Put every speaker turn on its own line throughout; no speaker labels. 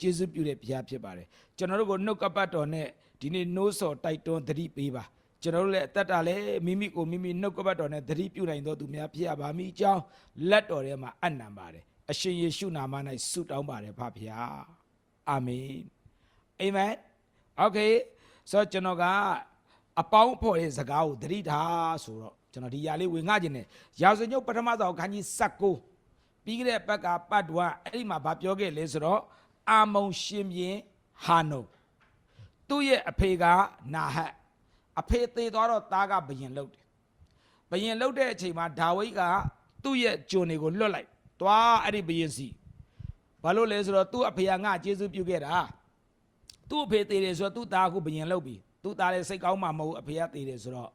ကျေးဇူးပြုတဲ့ဘုရားဖြစ်ပါတယ်ကျွန်တော်တို့ကိုနှုတ်ကပတ်တော်နဲ့ဒီနေ့နိုးစော်တိုက်တွန်းသတိပေးပါကျွန်တော်တို့လည်းအသက်တာလည်းမိမိကိုမိမိနှုတ်ကပတ်တော်နဲ့သတိပြုနိုင်သောသူများဖြစ်ရပါမိအကြောင်းလက်တော်ထဲမှာအနံပါတယ်အရှင်ယေရှုနာမ၌ဆုတောင်းပါတယ်ဖဖျားအာမင်အာမင်โอเคဆိုတော့ကျွန်တော်ကအပေါင်းအဖော်ရဲ့စကားကိုသတိထားဆိုတော့ကျွန်တော်ဒီຢာလေးဝင်ငှခြင်းနဲ့ရာဇဝညုတ်ပထမဆုံးခန်းကြီး19ပြီးခဲ့တဲ့ဘက်ကပတ်တွားအဲ့ဒီမှာဗာပြောခဲ့လဲဆိုတော့ အာမုံရှင်ပြင်ဟာနုံသူ့ရဲ့အဖေကနာဟတ်အဖေသေးသွားတော့သားကဘယင်လုတ်တယ်ဘယင်လုတ်တဲ့အချိန်မှာဒါဝိဒ်ကသူ့ရဲ့ဂျွန်တွေကိုလွတ်လိုက်သွားအဲ့ဒီဘယင်စီဘာလို့လဲဆိုတော့သူ့အဖေကငါကျေးဇူးပြုခဲ့တာသူ့အဖေသေးတယ်ဆိုတော့သူ့သားကဘယင်လုတ်ပြီသူ့သားလည်းစိတ်ကောင်းမှမဟုတ်ဘူးအဖေကသေးတယ်ဆိုတော့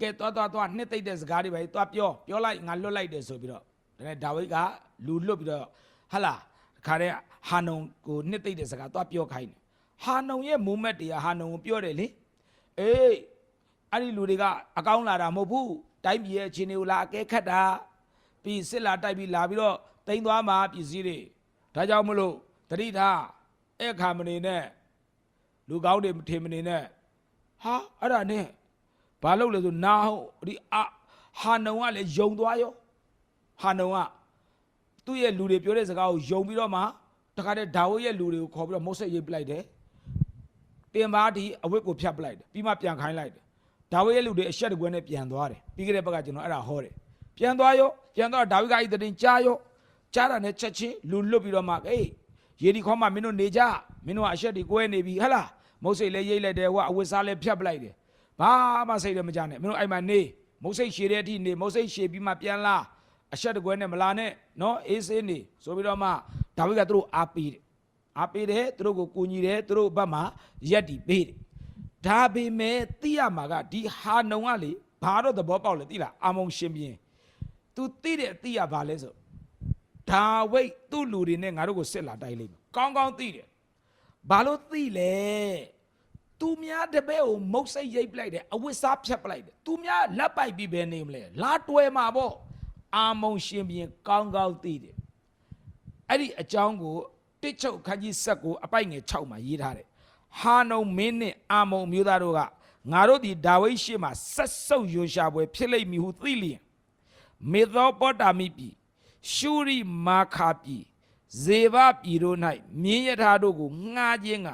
ကဲသွားသွားသွားနှစ်သိမ့်တဲ့စကားတွေပဲသွားပြောပြောလိုက်ငါလွတ်လိုက်တယ်ဆိုပြီးတော့ဒါနဲ့ဒါဝိဒ်ကလူလွတ်ပြီးတော့ဟလာ ခါတဲ့ဟာနုံကိုနှစ်သိမ့်တဲ့စကားသွားပြောခိုင်းတယ်ဟာနုံရဲ့မူမက်တရားဟာနုံကိုပြောတယ်လေအေးအဲ့ဒီလူတွေကအကောင်းလာတာမဟုတ်ဘူးတိုင်းပြည်ရဲ့အခြေအနေကိုလာအကဲခတ်တာပြီးစစ်လာတိုက်ပြီးလာပြီးတော့တိမ်သွားမှာပစ္စည်းတွေဒါကြောင့်မလို့တတိထားအဲ့ခါမနေနဲ့လူကောင်းတွေမထင်မနေနဲ့ဟာအဲ့ဒါနဲ့ဘာလုပ်လဲဆိုနာဟုတ်ဒီအဟာနုံကလည်းယုံသွားရောဟာနုံက သူ့ရဲ့လူတွေပြောတဲ့စကားကိုယုံပြီးတော့မှတခါတည်းဒါဝိဒ်ရဲ့လူတွေကိုခေါ်ပြီးတော့မုတ်ဆက်ရေးပလိုက်တယ်တင်ပါဒီအဝတ်ကိုဖြတ်ပလိုက်တယ်ပြီးမှပြန်ခိုင်းလိုက်တယ်ဒါဝိဒ်ရဲ့လူတွေအဆက်တကွဲနဲ့ပြန်သွားတယ်ပြီးခဲ့တဲ့ဘက်ကကျွန်တော်အဲ့ဒါဟောတယ်ပြန်သွားရောပြန်သွားဒါဝိဒ်ကအဲ့ဒီတင်ကြားရောကြားတာနဲ့ချက်ချင်းလူလွတ်ပြီးတော့မှအေးရေဒီခေါမမင်းတို့နေကြမင်းတို့ကအဆက်ဒီကွဲနေပြီဟဟလားမုတ်စိတ်လည်းရိတ်လိုက်တယ်ဟိုကအဝတ်စားလည်းဖြတ်ပလိုက်တယ်ဘာမှစိတ်လည်းမကြနဲ့မင်းတို့အဲ့မှာနေမုတ်စိတ်ရှည်တဲ့အထိနေမုတ်စိတ်ရှည်ပြီးမှပြန်လာ အဆက်တကွဲနဲ့မလာနဲ့နော်အေးစေးနေဆိုပြီးတော့မှဒါဝိဒ်ကသူတို့အားပေးတယ်အားပေးတယ်သူတို့ကိုကူညီတယ်သူတို့ဘက်မှာရက်တီပေးတယ်ဒါပေမဲ့သိရမှာကဒီဟာနုံကလေဘာတော့သဘောပေါက်လဲသိလားအာမုံရှင်ပြင်း तू သိတယ်သိရပါလဲဆိုဒါဝိတ်သူ့လူတွေနဲ့ငါတို့ကိုစစ်လာတိုက်လိမ့်မယ်ကောင်းကောင်းသိတယ်ဘာလို့သိလဲသူများတပည့်ကိုမုတ်စိတ်ရိပ်ပလိုက်တယ်အဝတ်စားဖြတ်ပလိုက်တယ်သူများလက်ပိုက်ပြီးပဲနေမလဲလာတွဲမှာပေါ့ အာမုံရှင်ပြင်းကောင်းကောင်းသိတယ်အဲ့ဒီအကြောင်းကိုတစ်ချုပ်ခန်းကြီးဆက်ကိုအပိုက်ငယ်6မှာရေးထားတယ်ဟာနုံမင်းနဲ့အာမုံမျိုးသားတို့ကငါတို့ဒီဒါဝိဒ်ရှေ့မှာဆက်ဆုပ်ယွန်ရှာပွဲဖြစ်လိမ့်မည်ဟုသိလျင်မေသောပေါတာမိပြည်ရှုရိမာခာပြည်ဇေဘပြည်တို့၌မြင်းရထားတို့ကိုငှားခြင်းက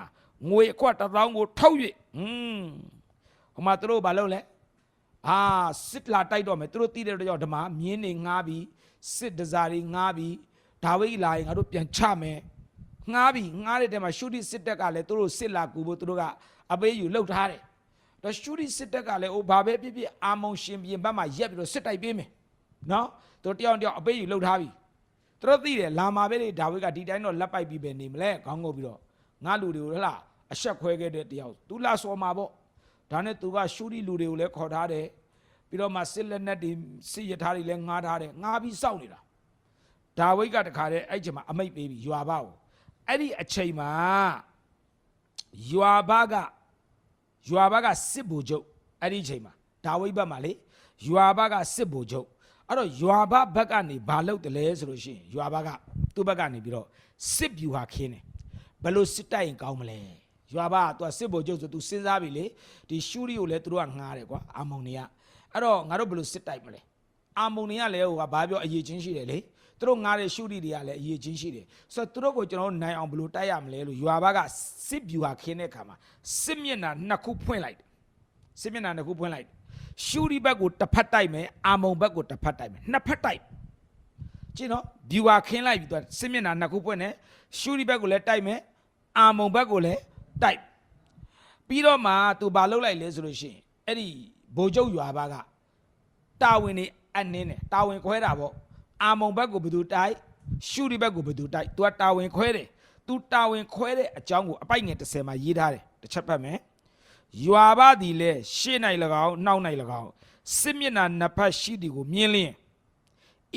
ငွေအခွက်တစ်သောင်းကိုထုတ်၍ဟွန်းဟိုမှာသူတို့ဘာလုပ်လဲ အာစစ်လာတိုက်တော့မယ်သူတို့တိတဲ့တော့ဓမ္မမြင်းနေငှားပြီးစစ်ဒဇာတွေငှားပြီးဒါဝိဒ်လာရင်ငါတို့ပြန်ချမယ်ငှားပြီးငှားတဲ့တဲမှာရှုတိစစ်တက်ကလည်းသူတို့စစ်လာကူဖို့သူတို့ကအပေးယူလှုပ်ထားတယ်တော့ရှုတိစစ်တက်ကလည်းအိုဘာပဲဖြစ်ဖြစ်အာမုံရှင်ပြင်ဘက်မှာရက်ပြီးတော့စစ်တိုက်ပေးမယ်နော်သူတို့တယောက်တယောက်အပေးယူလှုပ်ထားပြီသူတို့သိတယ်လာမှာပဲလေဒါဝိဒ်ကဒီတိုင်းတော့လက်ပိုက်ပြီးပဲနေမလဲခေါင်းငုပ်ပြီးတော့ငါလူတွေကိုဟလားအဆက်ခွဲခဲ့တဲ့တယောက်သူလာစော်မှာပေါ့ ဒါနဲ့သူကရှုရီလူတွေကိုလည်းခေါ်ထားတယ်ပြီးတော့မှစစ်လက်နက်တွေစစ်ရထားတွေလည်းငားထားတယ်ငားပြီးစောင့်နေတာဒါဝိဒ်ကတခါတည်းအဲ့ချိန်မှာအမိတ်ပေးပြီးယွာဘကိုအဲ့ဒီအချိန်မှာယွာဘကယွာဘကစစ်ဗိုလ်ချုပ်အဲ့ဒီအချိန်မှာဒါဝိဒ်ဘက်မှာလေယွာဘကစစ်ဗိုလ်ချုပ်အဲ့တော့ယွာဘဘက်ကနေဘာလုပ်တယ်လဲဆိုလို့ရှိရင်ယွာဘကသူ့ဘက်ကနေပြီးတော့စစ်ဗျူဟာခင်းတယ်ဘယ်လိုစစ်တိုက်ရင်ကောင်းမလဲ ရွာဘာကသူကစစ်ဗိုလ်ချုပ်ဆိုသူစဉ်းစားပြီလေဒီရှူရီကိုလည်းသူတို့ကငားတယ်ကွာအာမုံတွေကအဲ့တော့ငါတို့ဘယ်လိုစစ်တိုက်မလဲအာမုံတွေကလည်းဟိုကဘာပြောအရေးချင်းရှိတယ်လေသူတို့ငားတဲ့ရှူရီတွေကလည်းအရေးချင်းရှိတယ်ဆိုတော့သူတို့ကိုကျွန်တော်တို့နိုင်အောင်ဘယ်လိုတိုက်ရမလဲလို့ရွာဘာကစစ်ဗျူဟာခင်းတဲ့အခါမှာစစ်မျက်နှာနှစ်ခုဖွင့်လိုက်တယ်စစ်မျက်နှာနှစ်ခုဖွင့်လိုက်တယ်ရှူရီဘက်ကိုတစ်ဖက်တိုက်မယ်အာမုံဘက်ကိုတစ်ဖက်တိုက်မယ်နှစ်ဖက်တိုက်ကြည့်နော်ဘီဝါခင်းလိုက်ပြီးတော့စစ်မျက်နှာနှစ်ခုပွင့်တယ်ရှူရီဘက်ကိုလည်းတိုက်မယ်အာမုံဘက်ကိုလည်း တိုက်ပြီးတော့မှသူဘာလုပ်လိုက်လဲဆိုလို့ရှိရင်အဲ့ဒီဘိုလ်ချုပ်ရွာဘကတာဝန်နေအနှင်းတယ်တာဝန်ခွဲတာပေါ့အာမုံဘက်ကိုဘယ်သူတိုက်ရှူရီဘက်ကိုဘယ်သူတိုက်သူကတာဝန်ခွဲတယ်သူတာဝန်ခွဲတဲ့အကြောင်းကိုအပိုက်ငယ်30မှာရေးထားတယ်တစ်ချက်ဖတ်မယ်ရွာဘသည်လည်းရှေ့၌၎င်းနောက်၌၎င်းစစ်မျက်နှာနှစ်ဖက်ရှိသည်ကိုမြင်လျင်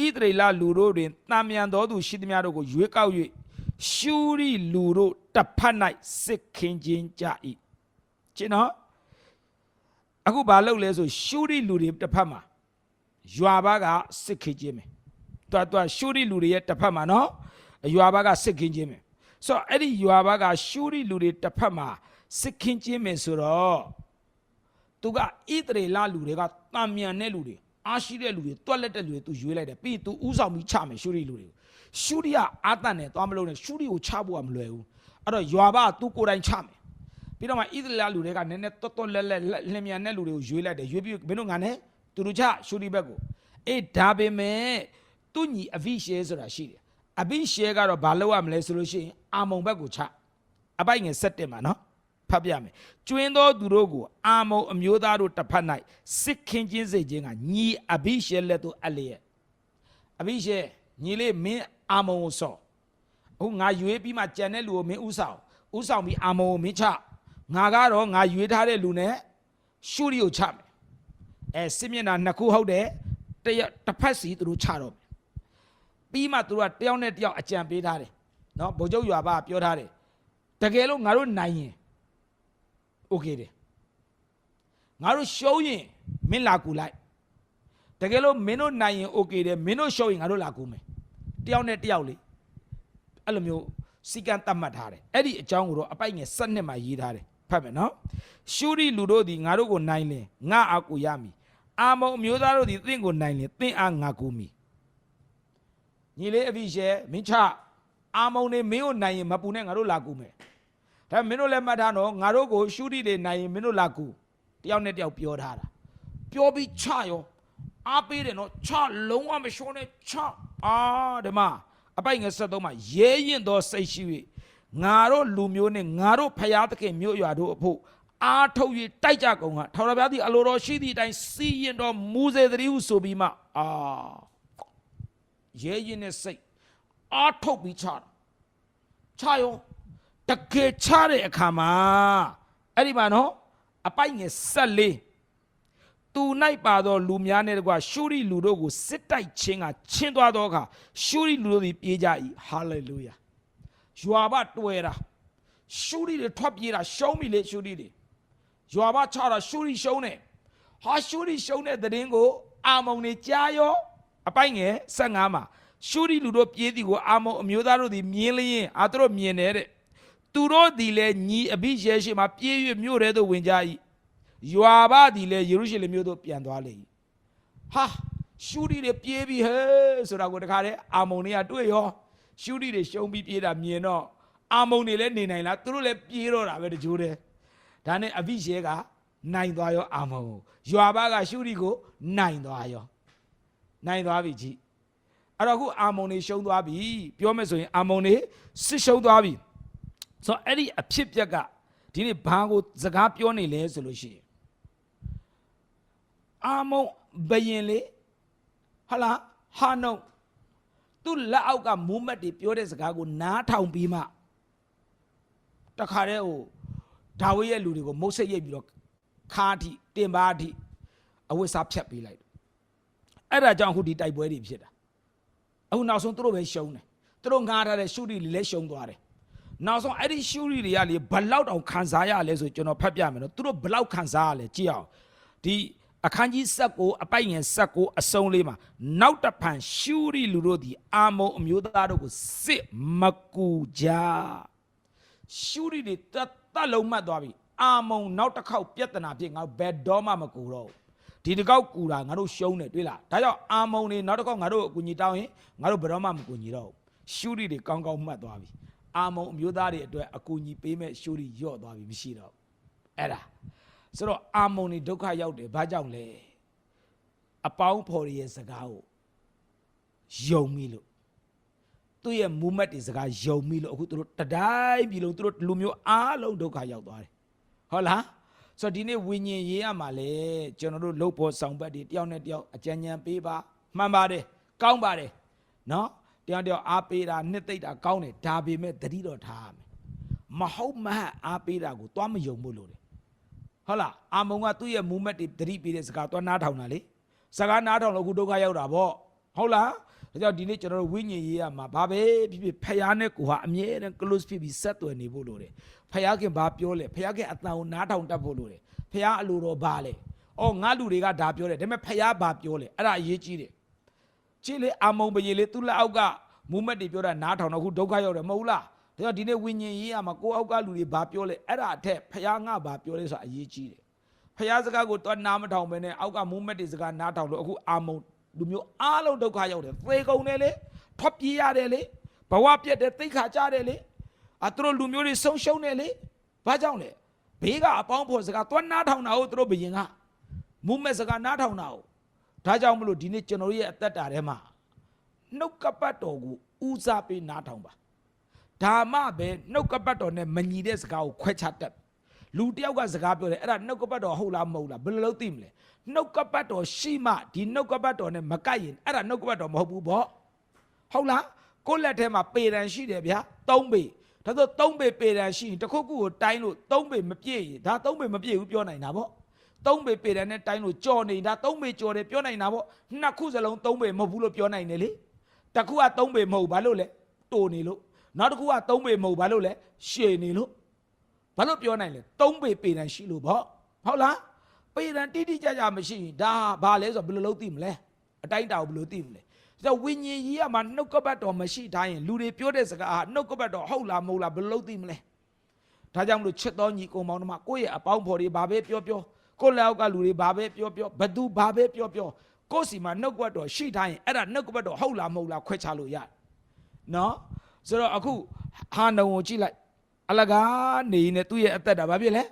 ဣသရေလလူတို့တွင်တာမြန်တော်သူရှိသမျှတို့ကိုရွေးကောက်၍ ရှူရီလူတို့တစ်ဖက်၌စစ်ခင်းခြင်းကြ၏ကျင်းတော့အခုဘာလုပ်လဲဆိုရှူရီလူတွေတစ်ဖက်မှာရွာဘကစစ်ခင်းခြင်းမယ်တွားတွားရှူရီလူတွေရဲ့တစ်ဖက်မှာနော်ရွာဘကစစ်ခင်းခြင်းမယ်ဆိုတော့အဲ့ဒီယွာဘကရှူရီလူတွေတစ်ဖက်မှာစစ်ခင်းချင်းမယ်ဆိုတော့သူကဣသရေလလူတွေကတံမြန်တဲ့လူတွေ အားရှိတဲ့လူတွေတွက်လက်တဲ့လူတွေသူရွေးလိုက်တယ်ပြီးသူဥဆောင်ပြီးချမယ်ရှူရီလူတွေကိုရှူရီကအာတန်နဲ့သွားမလို့နဲ့ရှူရီကိုချဖို့ကမလွယ်ဘူးအဲ့တော့ယွာဘကသူကိုယ်တိုင်ချမယ်ပြီးတော့မှဣသရေလလူတွေကနည်းနည်းတွတ်တွတ်လက်လက်လင်မြန်တဲ့လူတွေကိုရွေးလိုက်တယ်ရွေးပြီးမင်းတို့ငါနဲ့သူတို့ချရှူရီဘက်ကိုအေးဒါပေမဲ့သူညီအဗိရှဲဆိုတာရှိတယ်အဗိရှဲကတော့ဘာလုပ်ရမလဲဆိုလို့ရှိရင်အာမုံဘက်ကိုချအပိုက်ငယ်7တင်ပါနော် ဖတ်ပြမယ်ကျွင်းသောသူတို့ကိုအာမုံအမျိုးသားတို့တစ်ဖက်၌စစ်ခင်းချင်းစေခြင်းကညီအဘိရှဲလက်သို့အလျက်အဘိရှဲညီလေးမင်းအာမုံကိုစော့အခုငါရွေးပြီးမှကြံတဲ့လူကိုမင်းဥဆောင်ဥဆောင်ပြီးအာမုံကိုမင်းချငါကတော့ငါရွေးထားတဲ့လူနဲ့ရှုရီကိုချမယ်အဲစစ်မျက်နှာနှစ်ခုဟုတ်တယ်တစ်ရက်တစ်ဖက်စီသူတို့ချတော့မယ်ပြီးမှသူတို့ကတယောက်နဲ့တယောက်အကြံပေးထားတယ်နော်ဗိုလ်ချုပ်ရွာဘကပြောထားတယ်တကယ်လို့ငါတို့နိုင်ရင် โอเคတယ်ငါတို့ရှုံးရင်မင်းလာကူလိုက်တကယ်လို့မင်းတို့နိုင်ရင်โอเคတယ်မင်းတို့ရှုံးရင်ငါတို့လာကူမယ်တယောက်နဲ့တယောက်လေအဲ့လိုမျိုးစီကံတတ်မှတ်ထားတယ်အဲ့ဒီအကြောင်းကိုတော့အပိုက်ငယ်၁၂မှာရေးထားတယ်ဖတ်မယ်နော်ရှူရီလူတို့သည်ငါတို့ကိုနိုင်လင်ငါအာကူရမည်အာမုံအမျိုးသားတို့သည်သင်ကိုနိုင်လင်သင်အားငါကူမည်ညီလေးအဖိရှဲမင်းချအာမုံနေမင်းကိုနိုင်ရင်မပူနဲ့ငါတို့လာကူမယ် ဒါပေမဲ့မင်းတို့လည်းမှတ်ထားတော့ငါတို့ကိုရှုတိတွေနိုင်ရင်မင်းတို့လာကူတယောက်နဲ့တယောက်ပြောထားတာပြောပြီးချရောအားပေးတယ်နော်ချလုံးဝမရှုံးနဲ့ချအာဒီမှာအပိုက်ငယ်73မှာရဲရင်သောစိတ်ရှိ၍ငါတို့လူမျိုးနဲ့ငါတို့ဖျားသခင်မြို့ရွာတို့အဖို့အားထုတ်၍တိုက်ကြကုန်ကထော်ရပြားသည်အလိုတော်ရှိသည့်အတိုင်းစီရင်တော်မူစေတည်းဟုဆိုပြီးမှအာရဲရင်နဲ့စိတ်အားထုတ်ပြီးချတာချရော တကယ်ချတဲ့အခါမှာအဲ့ဒီမှာနော်အပိုက်ငယ်ဆက်လေးသူ၌ပါသောလူများနဲ့တကွာရှုရီလူတို့ကိုစစ်တိုက်ခြင်းကချင်းသွားသောအခါရှုရီလူတို့သည်ပြေးကြ၏ဟာလေလုယာယွာဘတွေ့တာရှုရီတွေထွက်ပြေးတာရှုံးပြီလေရှုရီတွေယွာဘချတာရှုရီရှုံးတယ်ဟာရှုရီရှုံးတဲ့သတင်းကိုအာမုံနေကြားရောအပိုက်ငယ်15မှာရှုရီလူတို့ပြေးသည်ကိုအာမုံအမျိုးသားတို့သည်မြင်လျင်အာသူတို့မြင်တယ်တဲ့ သူတို့သည်လည်းညီအဘိရှဲရှိမှပြေး၍မြို့ထဲသို့ဝင်ကြ၏ယွာဘသည်လည်းယေရုရှလင်မြို့သို့ပြန်သွားလေ၏ဟာရှူရီတွေပြေးပြီဟဲ့ဆိုတာကိုတခါတည်းအာမုန်တွေကတွေ့ရောရှူရီတွေရှုံးပြီးပြေးတာမြင်တော့အာမုန်တွေလည်းနေနိုင်လားသူတို့လည်းပြေးတော့တာပဲတကြိုးတည်းဒါနဲ့အဘိရှဲကနိုင်သွားရောအာမုန်ကိုယွာဘကရှူရီကိုနိုင်သွားရောနိုင်သွားပြီကြည့်အဲ့တော့အခုအာမုန်တွေရှုံးသွားပြီပြောမယ်ဆိုရင်အာမုန်တွေစစ်ရှုံးသွားပြီ ဆိုတော့အဲ့ဒီအဖြစ်ပြက်ကဒီနေ့ဘာကိုစကားပြောနေလဲဆိုလို့ရှိရင်အာမုံဘယင်လေဟလာဟာနုံသူ့လက်အောက်ကမူးမတ်တွေပြောတဲ့စကားကိုနားထောင်ပြီးမှတခါတည်းဟိုဒါဝိရဲ့လူတွေကိုမုတ်ဆက်ရိပ်ပြီးတော့ခါအထိတင်ပါအထိအဝိစားဖြတ်ပေးလိုက်တယ်အဲ့ဒါကြောင့်အခုဒီတိုက်ပွဲတွေဖြစ်တာအခုနောက်ဆုံးသူတို့ပဲရှုံးတယ်သူတို့ငားထားတဲ့ရှုရီတွေလည်းရှုံးသွားတယ် နောက်ဆုံးအဲ့ဒီရှူရီတွေကလေဘလောက်တောင်ခံစားရလဲဆိုကျွန်တော်ဖတ်ပြမယ်နော်သူတို့ဘလောက်ခံစားရလဲကြည့်အောင်ဒီအခန်းကြီးဆက်ကိုအပိုက်ငယ်ဆက်ကိုအစုံလေးမှာနောက်တစ်ဖန်ရှူရီလူတို့ဒီအာမုံအမျိုးသားတို့ကိုစစ်မကူကြရှူရီတွေတတ်တလုံးမှတ်သွားပြီအာမုံနောက်တစ်ခေါက်ပြဿနာဖြစ်ငါတို့ဘယ်တော့မှမကူတော့ဘူးဒီတစ်ခေါက်ကူတာငါတို့ရှုံးတယ်တွေ့လားဒါကြောင့်အာမုံတွေနောက်တစ်ခေါက်ငါတို့အကူညီတောင်းရင်ငါတို့ဘယ်တော့မှမကူညီတော့ဘူးရှူရီတွေကောင်းကောင်းမှတ်သွားပြီ အာမုံအမျိုးသားတွေအတွက်အကူအညီပေးမဲ့ရှိုးတွေညော့သွားပြီမရှိတော့ဘူးအဲ့ဒါဆိုတော့အာမုံတွေဒုက္ခရောက်တယ်ဘာကြောင့်လဲအပေါင်းဖော်ရရဲ့စကားကိုယုံမိလို့သူ့ရဲ့မူမတ်တွေစကားယုံမိလို့အခုသူတို့တတိုင်းပြည်လုံးသူတို့လူမျိုးအားလုံးဒုက္ခရောက်သွားတယ်ဟုတ်လားဆိုတော့ဒီနေ့ဝိညာဉ်ရေးရမှာလေကျွန်တော်တို့လှုပ်ဖို့ဆောင်ဘက်တွေတယောက်နဲ့တယောက်အကြံဉာဏ်ပေးပါမှန်ပါတယ်ကောင်းပါတယ်နော် တယောက်တယောက်အားပေးတာနှစ်သိမ့်တာကောင်းတယ်ဒါပေမဲ့တတိတော်ထားရမယ်မဟုတ်မဟတ်အားပေးတာကိုသွားမယုံဘူးလို့လေဟုတ်လားအာမုံကသူ့ရဲ့မူမက်တွေတတိပေးတဲ့စကားသွားနားထောင်တာလေစကားနားထောင်လို့အခုဒုက္ခရောက်တာဗောဟုတ်လားဒါကြောင့်ဒီနေ့ကျွန်တော်တို့ဝိညာဉ်ရေးရမှာဘာပဲဖြစ်ဖြစ်ဖယားနဲ့ကိုဟာအမြဲတမ်း close ဖြစ်ပြီးဆက်သွယ်နေဖို့လိုတယ်ဖယားခင်ဘာပြောလဲဖယားခင်အတန်ကိုနားထောင်တတ်ဖို့လိုတယ်ဖယားအလိုတော်ဘာလဲအော်ငါလူတွေကဒါပြောတယ်ဒါပေမဲ့ဖယားဘာပြောလဲအဲ့ဒါအရေးကြီးတယ် ကြည့်လေအာမုံပရေလေသူ့လက်အောက်ကမူမက်တွေပြောတာနားထောင်တော့အခုဒုက္ခရောက်တယ်မဟုတ်လားဒါကြောင့်ဒီနေ့ဝိညာဉ်ရေးရမှာကိုယ့်အောက်ကလူတွေဘာပြောလဲအဲ့ဒါအထက်ဖះငါဘာပြောလဲဆိုတာအရေးကြီးတယ်ဖះစကားကိုတော့နားမထောင်ပဲနဲ့အောက်ကမူးမက်တွေစကားနားထောင်လို့အခုအာမုံလူမျိုးအားလုံးဒုက္ခရောက်တယ်သေကုန်တယ်လေထွက်ပြေးရတယ်လေဘဝပြတ်တယ်သိခါကြတယ်လေအသူတို့လူမျိုးတွေဆုံးရှုံးတယ်လေဘာကြောင့်လဲဘေးကအပေါင်းဖော်စကားသွားနားထောင်တာဟုတ်သူတို့ဘယင်ကမူးမက်စကားနားထောင်တာဟုတ် ဒါကြောင့်မလို့ဒီနေ့ကျွန်တော်တို့ရဲ့အသက်တာထဲမှာနှုတ်ကပတ်တော်ကိုဦးစားပေးနားထောင်ပါဒါမှပဲနှုတ်ကပတ်တော်နဲ့မညီတဲ့စကားကိုခွဲခြားတတ်လူတယောက်ကစကားပြောတယ်အဲ့ဒါနှုတ်ကပတ်တော်ဟုတ်လားမဟုတ်လားဘယ်လိုလုပ်သိမလဲနှုတ်ကပတ်တော်ရှိမှဒီနှုတ်ကပတ်တော်နဲ့မကိုက်ရင်အဲ့ဒါနှုတ်ကပတ်တော်မဟုတ်ဘူးဗောဟုတ်လားကိုယ့်လက်ထဲမှာပေတံရှိတယ်ဗျာ၃ပေဒါဆို၃ပေပေတံရှိရင်တစ်ခုခုကိုတိုင်းလို့၃ပေမပြည့်ရင်ဒါ၃ပေမပြည့်ဘူးပြောနိုင်တာဗော ၃ပေပေတံနဲ့တိုင်းလို့ကြော်နေတာ၃ပေကြော်တယ်ပြောနိုင်တာဗောနှစ်ခုစလုံး၃ပေမဟုတ်ဘူးလို့ပြောနိုင်တယ်လေတစ်ခုက၃ပေမဟုတ်ဘာလို့လဲတိုနေလို့နောက်တစ်ခုက3ပေမဟုတ်ဘာလို့လဲရှည်နေလို့ဘာလို့ပြောနိုင်လဲ3ပေပေတန်ရှိလို့ဗောဟုတ်လားပေတန်တိတိကျကျမရှိရင်ဒါဘာလဲဆိုတော့ဘယ်လိုလုပ်သိမလဲအတိုင်းတာကိုဘယ်လိုသိမလဲဆိုတော့ဝိညာဉ်ကြီးကမှနှုတ်ကပတ်တော်မရှိတိုင်းရင်လူတွေပြောတဲ့စကားဟာနှုတ်ကပတ်တော်ဟုတ်လားမဟုတ်လားဘယ်လိုလုပ်သိမလဲဒါကြောင့်မလို့ချစ်တော်ညီကောင်မောင်တို့မကိုယ့်ရဲ့အပေါင်းဖော်တွေဘာပဲပြောပြော ကိုယ့်လက်အောက်ကလူတွေဘာပဲပြောပြောဘသူဘာပဲပြောပြောကိုယ့်စီမှာနှုတ်ကပတ်တော်ရှိတိုင်းရင်အဲ့ဒါနှုတ်ကပတ်တော်ဟုတ်လားမဟုတ်လားခွဲခြားလို့ရတယ်နော်ဆိုတော့အခုဟာနုံကိုကြည့်လိုက်အလကားနေနေသူ့ရဲ့အသက်တာဘာဖြစ်လဲ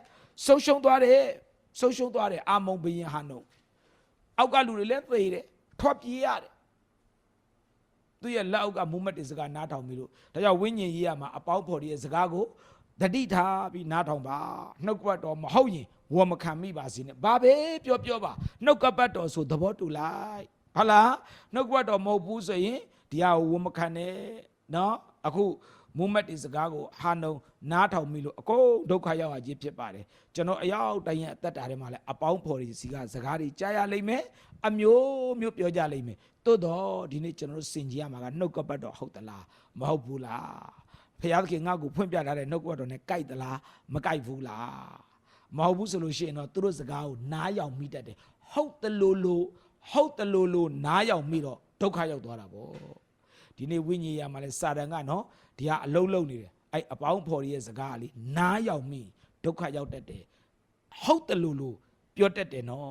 ဆုံးရှုံးသွားတယ်ဆုံးရှုံးသွားတယ်အာမုံဘရင်ဟာနုံအောက်ကလူတွေလည်းသေတယ်ထွက်ပြေးရတယ်သူ့ရဲ့လက်အောက်ကမူမတ်တွေစကားနားထောင်ပြီးလို့ဒါကြောင့်ဝိညာဉ်ရေးရမှာအပေါင်းဖော်တွေရဲ့စကားကို တတိထားပြီးနားထောင်ပါနှုတ်ကပတ်တော်မဟုတ်ရင်ဝမခံမိပါစေနဲ့ဘာပဲပြောပြောပါနှုတ်ကပတ်တော်ဆိုသဘောတူလိုက်ဟုတ်လားနှုတ်ကပတ်တော်မဟုတ်ဘူးဆိုရင်ဒီဟာကိုဝမခံနဲ့နော်အခုမူမတ်ဒီစကားကိုဟာနုံနားထောင်မိလို့အကုန်ဒုက္ခရောက်ရခြင်းဖြစ်ပါတယ်ကျွန်တော်အရောက်တိုင်းရဲ့အသက်တာထဲမှာလည်းအပေါင်းဖော်တွေစီကစကားတွေကြားရလိမ့်မယ်အမျိုးမျိုးပြောကြလိမ့်မယ်တိုးတော့ဒီနေ့ကျွန်တော်တို့စင်ကြီးရမှာကနှုတ်ကပတ်တော်ဟုတ်သလားမဟုတ်ဘူးလား ဖခင်သခင်ငါ့ကိုဖွင့်ပြထားတဲ့နှုတ်ကပတ်တော်နဲ့ကြိုက်သလားမကြိုက်ဘူးလားမဟုတ်ဘူးဆိုလို့ရှိရင်တော့သူတို့စကားကိုနားယောင်မိတတ်တယ်ဟုတ်တယ်လို့လို့ဟုတ်တယ်လို့လို့နားယောင်မိတော့ဒုက္ခရောက်သွားတာပေါ့ဒီနေ့ဝိညာဉ်ရမှာလဲစာတန်ကနော်ဒီဟာအလုံးလုံးနေတယ်အဲ့အပေါင်းဖော်ရဲ့စကားကလေနားရောက်မိဒုက္ခရောက်တတ်တယ်ဟုတ်တယ်လို့လို့ပြောတတ်တယ်နော်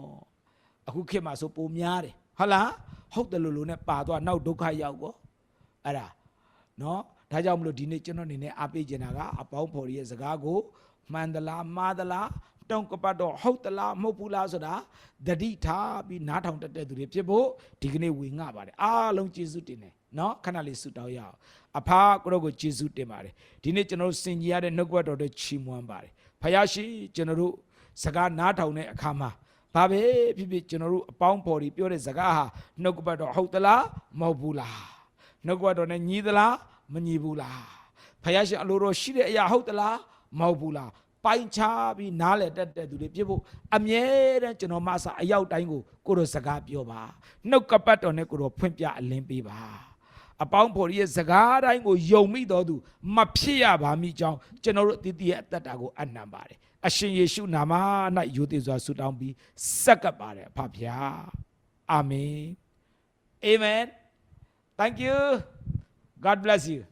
အခုခေတ်မှာဆိုပိုများတယ်ဟုတ်လားဟုတ်တယ်လို့လို့နဲ့ပါသွားနောက်ဒုက္ခရောက်ကောအဲ့ဒါနော် ဒါကြောင့်မလို့ဒီနေ့ကျွန်တော်အနေနဲ့အားပေးချင်တာကအပေါင်းဖော်ရဲ့စကားကိုမှန်သလားမှားသလားတောင်းကပတ်တော့ဟုတ်သလားမဟုတ်ဘူးလားဆိုတာတတိထားပြီးနားထောင်တတ်တဲ့သူတွေဖြစ်ဖို့ဒီကနေ့ဝေငှပါတယ်အားလုံးကျေးဇူးတင်တယ်နော်ခဏလေးဆုတောင်းရအောင်အဖာကိုတော့ကိုကျေးဇူးတင်ပါတယ်ဒီနေ့ကျွန်တော်တို့စင်ကြီးရတဲ့နှုတ်ကပတ်တော်တွေချီးမွမ်းပါတယ်ဖယားရှိကျွန်တော်တို့စကားနားထောင်တဲ့အခါမှာဘာပဲဖြစ်ဖြစ်ကျွန်တော်တို့အပေါင်းဖော်တွေပြောတဲ့စကားဟာနှုတ်ကပတ်တော်ဟုတ်သလားမဟုတ်ဘူးလားနှုတ်ကပတ်တော်နဲ့ညီသလား မညီဘူးလားဖယားရှိအလိုတော်ရှိတဲ့အရာဟုတ်သလားမဟုတ်ဘူးလားပိုင်းခြားပြီးနားလည်တတ်တဲ့သူတွေဖြစ်ဖို့အမြဲတမ်းကျွန်တော်မဆာအရောက်တိုင်းကိုကိုယ်တော်စကားပြောပါနှုတ်ကပတ်တော်နဲ့ကိုယ်တော်ဖွင့်ပြအလင်းပေးပါအပေါင်းဖော်ရဲ့စကားတိုင်းကိုယုံမိတော်သူမဖြစ်ရပါမိကြောင်းကျွန်တော်တို့အတည်တည်းရဲ့အသက်တာကိုအနံပါတယ်အရှင်ယေရှုနာမ၌ယိုသေစွာဆုတောင်းပြီးစက္ကပ်ပါတယ်အဖဖျားအာမင်အာမင် thank you god bless you